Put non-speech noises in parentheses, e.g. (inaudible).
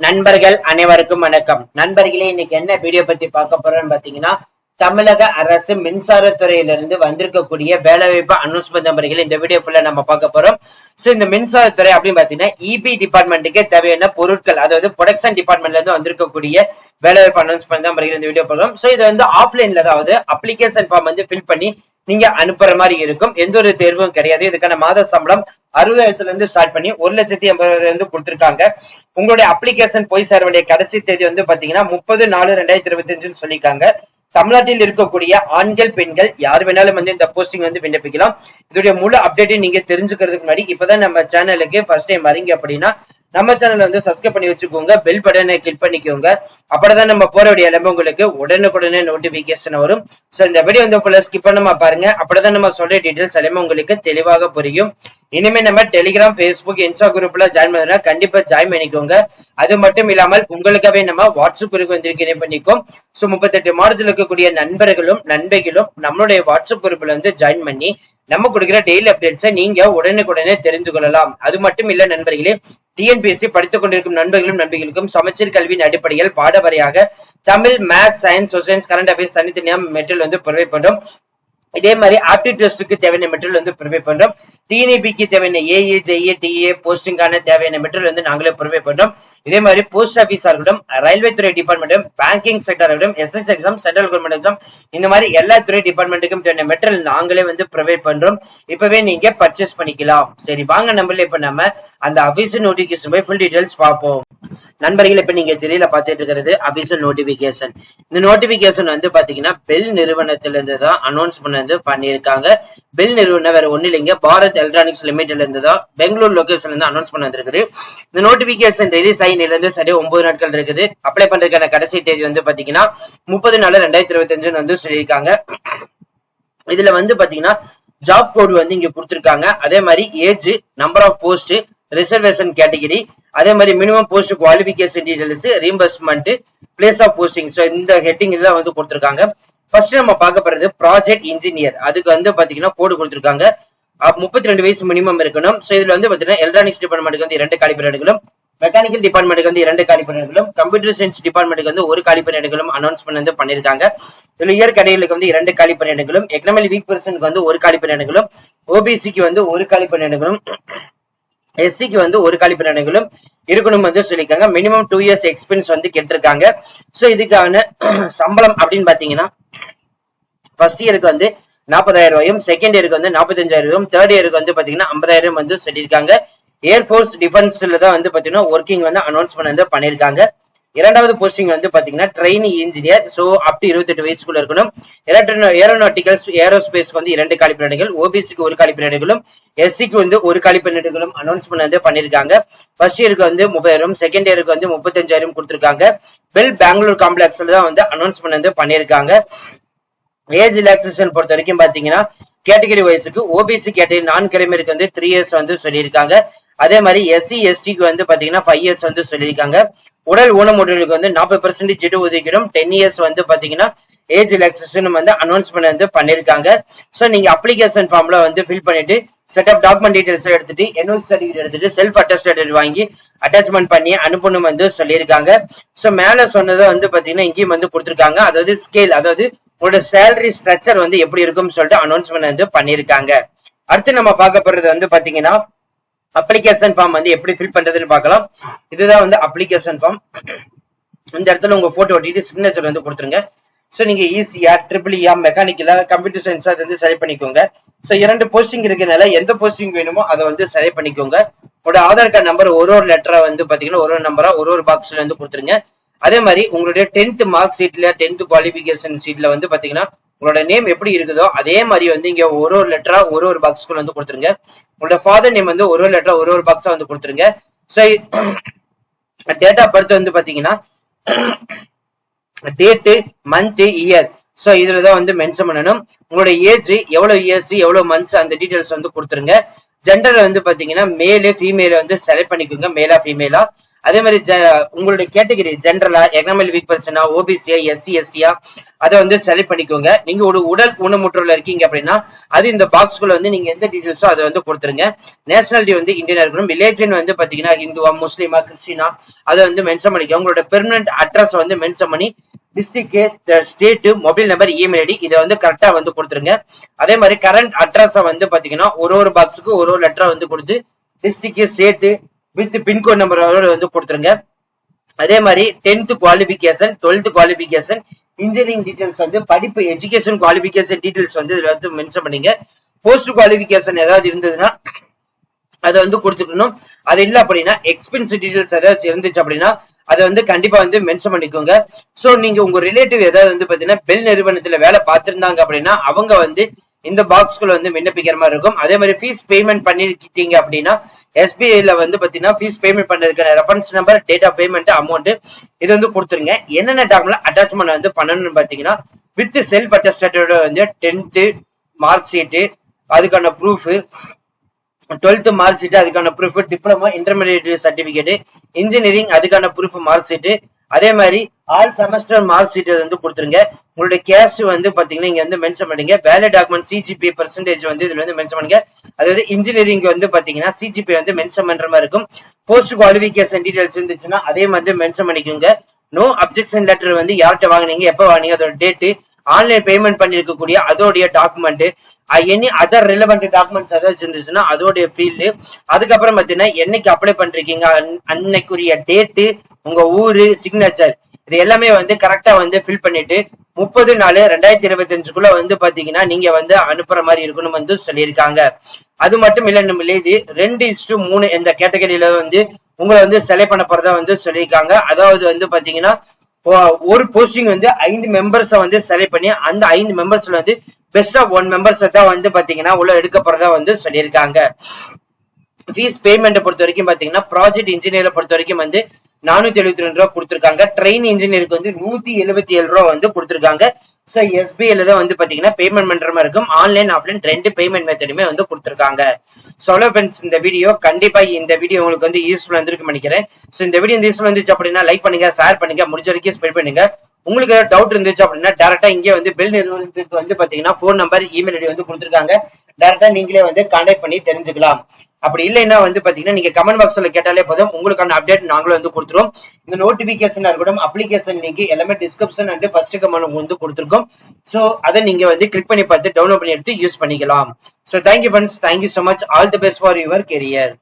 நண்பர்கள் அனைவருக்கும் வணக்கம். நண்பர்களே இன்னைக்கு என்ன வீடியோ பத்தி பார்க்க போறோம்னு பாத்தீங்கன்னா தமிழக அரசு மின்சாரத்துறையிலிருந்து வந்திருக்கக்கூடிய வேலைவாய்ப்பு அனௌன்ஸ்மெண்ட் நம்பர்கள் இந்த வீடியோ ஃபுல்லா நம்ம பார்க்க போறோம். சோ இந்த மின்சாரத்துறை அப்படின்னு பாத்தீங்கன்னா இபி டிபார்ட்மெண்ட்டுக்கு தேவையான பொருட்கள் அதாவது ப்ரொடக்ஷன் டிபார்ட்மெண்ட்ல இருந்து வந்திருக்கக்கூடிய வேலைவாய்ப்பு அனௌன்ஸ்மெண்ட் நம்பர்கள் இந்த வீடியோ பார்க்கலாம் சோ இது வந்து ஆஃப்லைன்ல அதாவது அப்ளிகேஷன் ஃபார்ம் வந்து ஃபில் பண்ணி நீங்க அனுப்புற மாதிரி இருக்கும். எந்த ஒரு தேர்வும் கிடையாது. இதுக்கான மாத சம்பளம் அறுபதாயிரத்துல இருந்து ஸ்டார்ட் பண்ணி ஒரு லட்சத்தி எண்பதாயிரம் இருந்து கொடுத்திருக்காங்க. உங்களுடைய அப்ளிகேஷன் போய் சேர வேண்டிய கடைசி தேதி வந்து பாத்தீங்கன்னா முப்பது நாலு ரெண்டாயிரத்தி இருபத்தி அஞ்சுன்னு சொல்லியிருக்காங்க. தமிழ்நாட்டில் இருக்கக்கூடிய ஆண்கள் பெண்கள் யார் வேணாலும் வந்து இந்த போஸ்டிங் வந்து விண்ணப்பிக்கலாம். இதோடைய முழு அப்டேட்டையும் நீங்க தெரிஞ்சுக்கிறதுக்கு முன்னாடி இப்பதான் நம்ம சேனலுக்கு ஃபர்ஸ்ட் டைம் வரீங்க அப்படின்னா நம்ம சேனல் வந்து சப்ஸ்கிரைப் பண்ணி வச்சுக்கோங்க பெல் பட்டனை கிளிக் பண்ணிக்கோங்க. அப்பதான் நம்ம போற வீடியோ எல்லாமே உங்களுக்கு உடனுக்குடனே நோட்டிபிகேஷன் வரும். சோ இந்த வீடியோ வந்து ஃபுல்லா ஸ்கிப் பண்ணாம பாருங்க. அப்பதான் நம்ம சொல்ற டீடைல்ஸ் எல்லாமே உங்களுக்கு தெளிவாக புரியும். இனிமே நம்ம டெலிகிராம் பேஸ்புக் இன்ஸ்டா குரூப்ல ஜாயின் பண்ணா கண்டிப்பா ஜாயின் பண்ணிக்கோங்க. அது மட்டும் இல்லாமல் உங்களுக்காகவே நம்ம வாட்ஸ்அப் குரூப் வந்து இணைப்பு பண்ணிக்கோம். சோ முப்பத்தெட்டு மாதத்தில் இருக்கக்கூடிய நண்பர்களும் நண்பைகளும் நம்மளுடைய வாட்ஸ்அப் குரூப்ல வந்து ஜாயின் பண்ணி நம்ம கொடுக்கிற டெய்லி அப்டேட்ஸை நீங்க உடனுக்குடனே தெரிந்து கொள்ளலாம். அது மட்டும் இல்ல நண்பர்களே டிஎன்பிஎஸ்சி படித்துக் கொண்டிருக்கும் நண்பர்களும் நண்பர்களுக்கும் சமச்சீர் கல்வியின் அடிப்படையில் பாடவரையாக Tamil maths science social science current affairs தனித்தனியா மெட்டீரியல் வந்து ப்ரொவைட் பண்றோம் இதே மாதிரி ஆப்டிட் டெஸ்ட்டுக்கு தேவையான மெட்டீரியல் வந்து ப்ரொவைட் பண்றோம். டிஎன்இபிக்கு தேவையான ஏஏ ஜெஏ டிஏ போஸ்டிங்கான தேவையான மெட்டீரியல் வந்து நாங்களே ப்ரொவைட் பண்றோம். இதே மாதிரி போஸ்ட் ஆஃபீஸா இருக்கட்டும் ரயில்வே துறை டிபார்ட்மெண்ட்டும் பேங்கிங் செக்டர் இருக்கட்டும் SS exam central government exam இந்த மாதிரி எல்லா துறை டிபார்ட்மெண்ட்டுக்கும் தேவையான மெட்டீரியல் நாங்களே வந்து ப்ரொவைட் பண்றோம். இப்பவே நீங்க பர்ச்சேஸ் பண்ணிக்கலாம். சரி வாங்க நம்மள இப்ப நம்ம அந்த அபிஷியல் நோட்டிபிகேஷன் போய் ஃபுல் டீடைல்ஸ் பார்ப்போம். நண்பர்கள் இப்ப நீங்க தெரியல பாத்துட்டு இருக்கிறது அபிஷியல் நோட்டிபிகேஷன் இந்த நோட்டிபிகேஷன் வந்து பாத்தீங்கன்னா பெல் நிறுவனத்துல இருந்து தான் அனௌன்ஸ் பண்ணது பண்ணியிருக்காங்க. பெல் நிறுவனம் வேற ஒண்ணு இல்லைங்க. பாரத் எலக்ட்ரானிக்ஸ் லிமிடெட்ல இருந்து தான் பெங்களூர் லொகேஷன்ல இருந்து அனௌன்ஸ் பண்ண இந்த நோட்டிபிகேஷன் ரிலீஸ் ஆகி இருந்து சரி ஒன்பது நாட்கள் இருக்குது. அப்ளை பண்றதுக்கான கடைசி தேதி வந்து பாத்தீங்கன்னா முப்பது நாலு ரெண்டாயிரத்தி இருபத்தி அஞ்சுன்னு வந்து சொல்லியிருக்காங்க. இதுல வந்து பாத்தீங்கன்னா ஜாப் கோட் வந்து இங்க கொடுத்துருக்காங்க. அதே மாதிரி age number of post reservation category அதே மாதிரி minimum post qualification details reimbursement place of posting so இந்த ஹெட்டிங் இதெல்லாம் வந்து கொடுத்துருக்காங்க. ஃபர்ஸ்ட் நம்ம பார்க்க போறது ப்ராஜெக்ட் இன்ஜினியர் அதுக்கு வந்து பாத்தீங்கன்னா கோடு கொடுத்துருக்காங்க. முப்பத்தி ரெண்டு வயசு மினிமம் இருக்கணும். ஸோ இதுல வந்து பாத்தீங்கன்னா எலக்ட்ரானிக்ஸ் டிபார்ட்மெண்ட்டுக்கு வந்து இரண்டு காலிபரேடுகளும் மெக்கானிக்கல் டிபார்ட்மெண்ட்டுக்கு வந்து இரண்டு காலிபரேடுகளும் கம்ப்யூட்டர் சயின்ஸ் டிபார்ட்மெண்ட்டுக்கு வந்து ஒரு காலிபரேடுகளும் அனௌன்ஸ் அனௌன்ஸ்மெண்ட் வந்து பண்ணியிருக்காங்க. இதுல இயர் கடைகளுக்கு வந்து இரண்டு காலிபரேடுகளும் எக்கனாமிக் வீக் பர்சனுக்கு வந்து ஒரு காலிபரேடுகளும் ஓபிசிக்கு வந்து ஒரு காலிபரேடுகளும் எஸ்சிக்கு வந்து ஒரு காலிபரேடுகளும் இருக்கணும் வந்து சொல்லியிருக்காங்க. மினிமம் டூ இயர்ஸ் எக்ஸ்பீரியன்ஸ் வந்து கேட்டிருக்காங்க. ஸோ இதுக்கான (clears throat) சம்பளம் அப்படின்னு பாத்தீங்கன்னா ஃபர்ஸ்ட் இயருக்கு வந்து நாற்பதாயிரம் ரூபாயும் செகண்ட் இயருக்கு வந்து நாற்பத்தஞ்சாயிரம் ரூபாயும் தேர்ட் இயருக்கு வந்து பாத்தீங்கன்னா ஐம்பதாயிரம் வந்து சொல்லியிருக்காங்க. ஏர்ஃபோர்ஸ் டிஃபென்ஸ்ல தான் வந்து பாத்தீங்கன்னா ஒர்க்கிங் வந்து அனௌன்ஸ் வந்து பண்ணியிருக்காங்க. இரண்டாவது போஸ்டிங் வந்து பாத்தீங்கன்னா train engineer so up to இருபத்தெட்டு வயசுக்குள்ள இருக்கணும். ஏரோநாட்டிக்கல்ஸ் ஏரோஸ்பேஸ்க்கு வந்து இரண்டு காலிப்பணிகள் ஓபிசிக்கு ஒரு காலிப்பணிகளும் எஸ்சிக்கு வந்து ஒரு காலிப்பணிகளும் அனௌன்ஸ்மெண்ட் வந்து பண்ணிருக்காங்க. ஃபர்ஸ்ட் இயருக்கு வந்து முப்பதாயிரம் செகண்ட் இயருக்கு வந்து முப்பத்தஞ்சாயிரம் கொடுத்திருக்காங்க. பெல் பெங்களூர் காம்ப்ளெக்ஸ்ல தான் வந்து அனௌன்ஸ்மெண்ட் வந்து பண்ணிருக்காங்க. ஏஜ் ரிலாக்ஸேஷன் பொறுத்த வரைக்கும் பாத்தீங்கன்னா கேட்டகரி வயசுக்கு ஓபிசி கேட்டகரி நான் கிழமைக்கு வந்து த்ரீ இயர்ஸ் வந்து சொல்லியிருக்காங்க. அதே மாதிரி எஸ்சி எஸ்டிக்கு வந்து பாத்தீங்கன்னா ஃபைவ் இயர்ஸ் வந்து சொல்லியிருக்காங்க. உடல் ஊனமுடலுக்கு வந்து நாற்பது பர்சன்டேஜ் இட ஒதுக்கீடும். டென் இயர்ஸ் வந்து பாத்தீங்கன்னா ஏஜ் ரிலாக்ஸேஷன் வந்து அனௌன்ஸ்மெண்ட் வந்து பண்ணிருக்காங்க சோ நீங்க அப்ளிகேஷன் ஃபார்ம்ல வந்து ஃபில் பண்ணிட்டு செட் ஆஃப் டாக்குமெண்ட் டீடைல்ஸ் எடுத்துட்டு என்ஓசி சர்டிஃபிகேட் எடுத்துட்டு செல்ஃப் அட்டஸ்டேட் வாங்கி அட்டாச்மெண்ட் பண்ணி அனுப்பணும் வந்து சொல்லியிருக்காங்க. ஸோ மேல சொன்னதை வந்து பாத்தீங்கன்னா இங்கேயும் வந்து கொடுத்துருக்காங்க. அதாவது ஸ்கேல் அதாவது உங்களோட சேலரி ஸ்ட்ரக்சர் வந்து எப்படி இருக்கும்னு சொல்லிட்டு அனௌன்ஸ்மெண்ட் வந்து பண்ணியிருக்காங்க. அடுத்து நம்ம பார்க்க போறது வந்து பாத்தீங்கன்னா அப்ளிகேஷன் ஃபார்ம் வந்து எப்படி ஃபில் பண்றதுன்னு பார்க்கலாம். இதுதான் வந்து அப்ளிகேஷன் ஃபார்ம் இந்த இடத்துல உங்க போட்டோ ஒட்டிட்டு சிக்னேச்சர் வந்து கொடுத்துருங்க. ஸோ நீங்க ஈஸியா ட்ரிபிள் இயா மெக்கானிக்கலா கம்ப்யூட்டர் சயின்ஸ் அதை வந்து செலக்ட் பண்ணிக்கோங்க. ஸோ இரண்டு போஸ்டிங் இருக்கனால எந்த போஸ்டிங் வேணுமோ அதை வந்து செலக்ட் பண்ணிக்கோங்க. உங்களோட ஆதார் கார்டு நம்பர் ஒரு ஒரு லெட்டரா வந்து பாத்தீங்கன்னா ஒரு ஒரு நம்பரா ஒரு ஒரு பாக்ஸ்ல வந்து கொடுத்துருங்க. அதே மாதிரி உங்களுடைய டென்த் மார்க் சீட்ல டென்த் குவாலிபிகேஷன் சீட்ல வந்து பாத்தீங்கன்னா உங்களோட நேம் எப்படி இருக்குதோ அதே மாதிரி வந்து இங்க ஒரு ஒரு லெட்டரா ஒரு ஒரு பாக்ஸ்க்குள்ள வந்து கொடுத்துருங்க. உங்களோட ஃபாதர் நேம் வந்து ஒரு ஒரு லெட்டரா ஒரு ஒரு பாக்ஸா வந்து கொடுத்துருங்க. ஸோ டேட் ஆஃப் பர்த் வந்து பாத்தீங்கன்னா டேட்டு மந்த் இயர் ஸோ இதுல தான் வந்து மென்ஷன் பண்ணணும். உங்களோட ஏஜ் எவ்வளவு இயர்ஸ் எவ்வளவு மந்த்ஸ் அந்த டீட்டெயில்ஸ் வந்து கொடுத்துருங்க. ஜெண்டர் வந்து பாத்தீங்கன்னா மேலு ஃபீமேல வந்து செலக்ட் பண்ணிக்கோங்க. மேலா ஃபீமேலா அதே மாதிரி உங்களுடைய கேட்டகரி ஜென்ரலா எக்கனாமிக் வீக் பர்சனா ஓபிசியா எஸ்சி எஸ்டியா அதை வந்து செலக்ட் பண்ணிக்கோங்க. நீங்க ஒரு உடல் ஊனமுற்றல இருக்கீங்க அப்படின்னா அது இந்த பாக்ஸ்குள்ள வந்து நீங்க எந்த டீடைல்ஸோ அதை வந்து கொடுத்துருங்க. நேஷனாலிட்டி வந்து இந்தியனா இருக்கணும். ரிலேஜன் வந்து பாத்தீங்கன்னா இந்துவா முஸ்லீமா கிறிஸ்டினா அதை வந்து மென்ஷன் பண்ணிக்கோங்க. உங்களோட பெர்மனன்ட் அட்ரஸ் வந்து மென்ஷன் பண்ணி district state mobile number email ID இதை வந்து கரெக்டா வந்து கொடுத்துருங்க. அதே மாதிரி கரண்ட் அட்ரஸை வந்து பாத்தீங்கன்னா ஒரு ஒரு பாக்ஸுக்கு ஒரு ஒரு லெட்டரா வந்து கொடுத்து district state with pincode number வந்து கொடுத்துருங்க. அதே மாதிரி tenth qualification twelfth qualification engineering details வந்து படிப்பு எஜுகேஷன் குவாலிபிகேஷன் டீடைல்ஸ் வந்து இதுல வந்து மென்ஷன் பண்ணீங்க. போஸ்ட் குவாலிபிகேஷன் ஏதாவது இருந்ததுன்னா அதை வந்து கொடுத்துக்கணும். அது இல்ல அப்படின்னா எக்ஸ்பென்ஸ் டீடைல்ஸ் ஏதாவது இருந்துச்சு அப்படின்னா அதை வந்து கண்டிப்பா வந்து மென்ஷன் பண்ணிக்கோங்க. சோ நீங்க உங்க ரிலேட்டிவ் ஏதாவது வந்து பாத்தீங்கன்னா பெல் நிறுவனத்துல வேலை பார்த்திருந்தாங்க அப்படின்னா அவங்க வந்து இந்த பாக்ஸ்குள்ள வந்து விண்ணப்பிக்கிற மாதிரி இருக்கும். அதே மாதிரி ஃபீஸ் பேமெண்ட் பண்ணிருக்கீங்க அப்படின்னா எஸ்பிஐல வந்து பாத்தீங்கன்னா fees payment பண்ணதுக்கான reference number date of payment amount இது வந்து கொடுத்துருங்க. என்னென்ன டாக்குமெண்ட் அட்டாச்மெண்ட் வந்து பண்ணணும்னு பாத்தீங்கன்னா வித் செல்ஃப் அட்டஸ்டேட்டோட வந்து டென்த்து மார்க் ஷீட்டு அதுக்கான ப்ரூஃப் டுவெல்த் மார்க் ஷீட் அதுக்கான proof diploma intermediate certificate engineering அதுக்கான ப்ரூஃப் மார்க் ஷீட் அதே மாதிரி ஆல் செமஸ்டர் மார்க் ஷீட் வந்து கொடுத்துருங்க. உங்களுடைய கேஸ்ட் வந்து பாத்தீங்கன்னா இங்க வந்து மென்ஷன் பண்ணுங்க. வேலிட் டாக்குமெண்ட் சிஜிபி பர்சன்டேஜ் வந்து இதுல வந்து மென்ஷன் பண்ணுங்க. அதாவது இன்ஜினியரிங் வந்து பாத்தீங்கன்னா சிஜிபி வந்து மென்ஷன் பண்ற மாதிரி இருக்கும். போஸ்ட் குவாலிபிகேஷன் டீடைல்ஸ் இருந்துச்சுன்னா அதே மாதிரி மென்ஷன் பண்ணிக்கோங்க. நோ அப்ஜெக்ஷன் லெட்டர் வந்து யார்கிட்ட வாங்குனீங்க எப்ப வாங்கினீங்க அதோட டேட்டு ஆன்லைன் பேமெண்ட் பண்ணிருக்கக்கூடிய அதோடைய document any other relevant documents ஏதாச்சும் இருந்துச்சுன்னா அதோடைய ஃபீல்டு அதுக்கப்புறம் பார்த்தீங்கன்னா என்னைக்கு அப்ளை பண்றீங்க அன்னைக்குரிய டேட்டு உங்க ஊரு சிக்னேச்சர் இது எல்லாமே வந்து கரெக்டா வந்து ஃபில் பண்ணிட்டு முப்பது நாலு ரெண்டாயிரத்தி இருபத்தி அஞ்சுக்குள்ள வந்து பாத்தீங்கன்னா நீங்க வந்து அனுப்புற மாதிரி இருக்கணும் வந்து சொல்லியிருக்காங்க. அது மட்டும் இல்ல நம்ம இது ரெண்டு இஸ்டு மூணு இந்த கேட்டகரியில வந்து உங்களை வந்து செலக்ட் பண்ண போறதா வந்து சொல்லியிருக்காங்க. அதாவது வந்து பாத்தீங்கன்னா ஒரு போஸ்டிங் வந்து ஐந்து மெம்பர்ஸை வந்து செலக்ட் பண்ணி அந்த ஐந்து மெம்பர்ஸ்ல வந்து பெஸ்ட் ஆஃப் ஒன் மெம்பர்ஸ் தான் வந்து பாத்தீங்கன்னா உள்ள எடுக்க போறதா வந்து சொல்லியிருக்காங்க. ஃபீஸ் பேமெண்ட் பொறுத்த வரைக்கும் பாத்தீங்கன்னா ப்ராஜெக்ட் இன்ஜினியரை பொறுத்த வரைக்கும் வந்து நானூத்தி எழுபத்தி ரெண்டு ரூபா கொடுத்துருக்காங்க. ட்ரெயின் இன்ஜினியருக்கு வந்து நூத்தி எழுபத்தி ஏழு ரூபா வந்து கொடுத்துருக்காங்க. ஸோ எஸ்பிஐல தான் வந்து பாத்தீங்கன்னா பேமெண்ட் பண்ற மாதிரி இருக்கும். ஆன்லைன் ஆஃப்லைன் ரெண்டு பேமெண்ட் மெத்தடுமே வந்து கொடுத்துருக்காங்க. சோலோ ஃப்ரெண்ட்ஸ் இந்த வீடியோ கண்டிப்பா இந்த வீடியோ உங்களுக்கு வந்து யூஸ்ஃபுல் வந்திருக்கு நினைக்கிறேன். ஸோ இந்த வீடியோ யூஸ்ஃபுல் இருந்துச்சு அப்படின்னா லைக் பண்ணுங்க ஷேர் பண்ணுங்க முடிஞ்ச வரைக்கும் ஸ்ப்ரெட் பண்ணுங்க. உங்களுக்கு ஏதாவது டவுட் இருந்துச்சு அப்படின்னா டேரக்டா இங்கே வந்து பெல் நிறுவனத்துக்கு வந்து பாத்தீங்கன்னா ஃபோன் நம்பர் இமெயில் ஐடி வந்து கொடுத்துருக்காங்க. டேரக்டா நீங்களே வந்து கான்டாக்ட் பண்ணி தெரிஞ்சுக்கலாம். அப்படி இல்லைன்னா வந்து பாத்தீங்கன்னா நீங்க கமெண்ட் பாக்ஸ்ல கேட்டாலே போதும். உங்களுக்கான அப்டேட் நாங்களும் வந்து கொடுத்துருவோம். இந்த நோட்டிபிகேஷன் இருக்கட்டும் அப்ளிகேஷன் லிங்க் எல்லாமே டிஸ்கிரிப்ஷன் அண்ட் ஃபர்ஸ்ட் கமெண்ட் வந்து கொடுத்துருக்கோம். சோ அதை நீங்க வந்து கிளிக் பண்ணி பார்த்து டவுன்லோட் பண்ணி எடுத்து யூஸ் பண்ணிக்கலாம். So thank you friends thank you so much all the best for your career